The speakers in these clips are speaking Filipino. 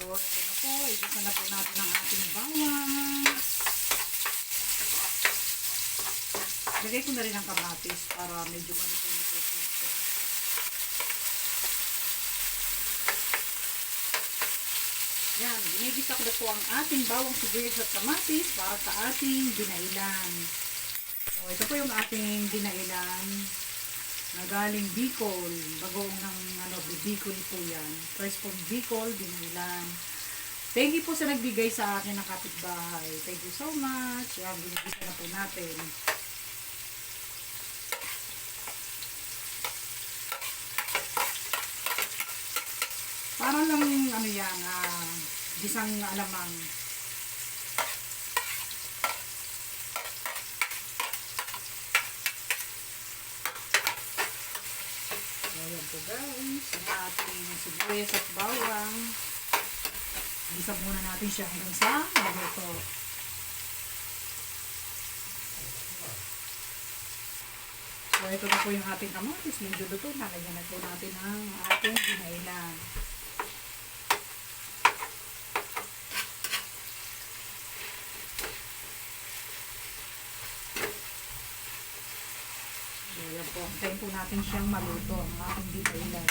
So, ito na po. Igisa na po natin ang ating bawang. Lagay ko na rin ang kamatis para medyo malito-lito po siya. Yan, ginigisa ko na po ang ating bawang sibuyas at kamatis para sa ating dinailan. So, ito po yung ating dinailan na galing Bicol. Bagoong ng ano, Bicol po yan. First from Bicol, dinailan. Thank you po sa nagbigay sa akin ng kapitbahay. Thank you so much. Yan, ginigisa na po natin. Parang lang ano yan, ah, gisang alamang. Po guys, ang ating sibuyas at bawang. Gisa muna natin siya hanggang sa maluto. So ito na po yung ating kamatis, medyo luto na. Lagyan na po natin ang ating ginailan. So, po. Antayin po natin siyang maluto, ang ating dinailan.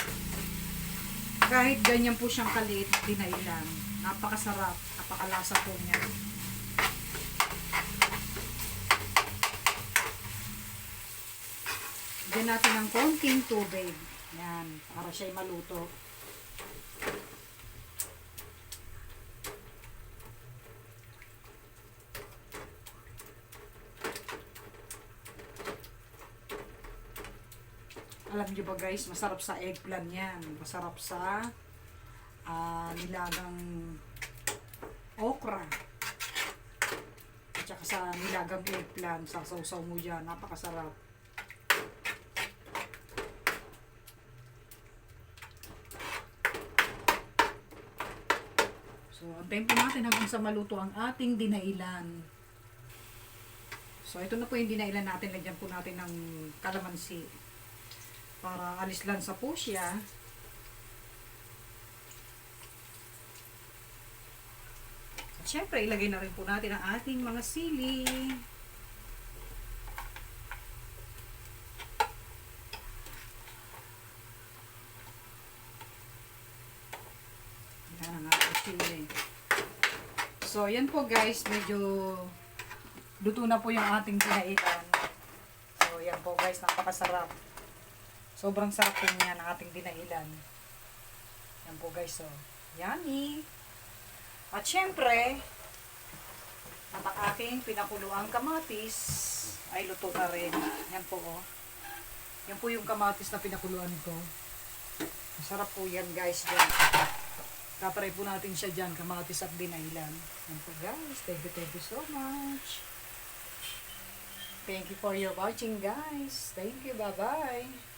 Kahit ganyan po siyang kaliit na dinailan, napakasarap, napakalasa po niya. Bigyan natin ng konting tubig. Yan, para siya'y maluto. Alam niyo ba guys, masarap sa eggplant yan. Masarap sa ah, nilagang okra. At saka sa nilagang eggplant, sa sausaw mo dyan. Napakasarap. So, antayin po natin hanggang sa maluto ang ating dinailan. So, ito na po yung dinailan natin. Lagyan po natin ng kalamansi para alis lang sa po siya. At syempre, ilagay na rin po natin ang ating mga sili. Yan ang ating sili. So, yan po guys, medyo luto na po yung ating pinailan. So, yan po guys, napakasarap. Sobrang sarap po niya ng ating dinailan. Yan po guys, so. Yummy! At syempre, at ang aking pinakuluang kamatis ay luto na rin. Yan po, oh. Yan po yung kamatis na pinakuluan ko. Masarap po yan guys dyan. Tatry po natin siya dyan, kamatis at dinailan. Yan po guys. Thank you, thank you so much. Thank you for your watching guys. Thank you, bye-bye.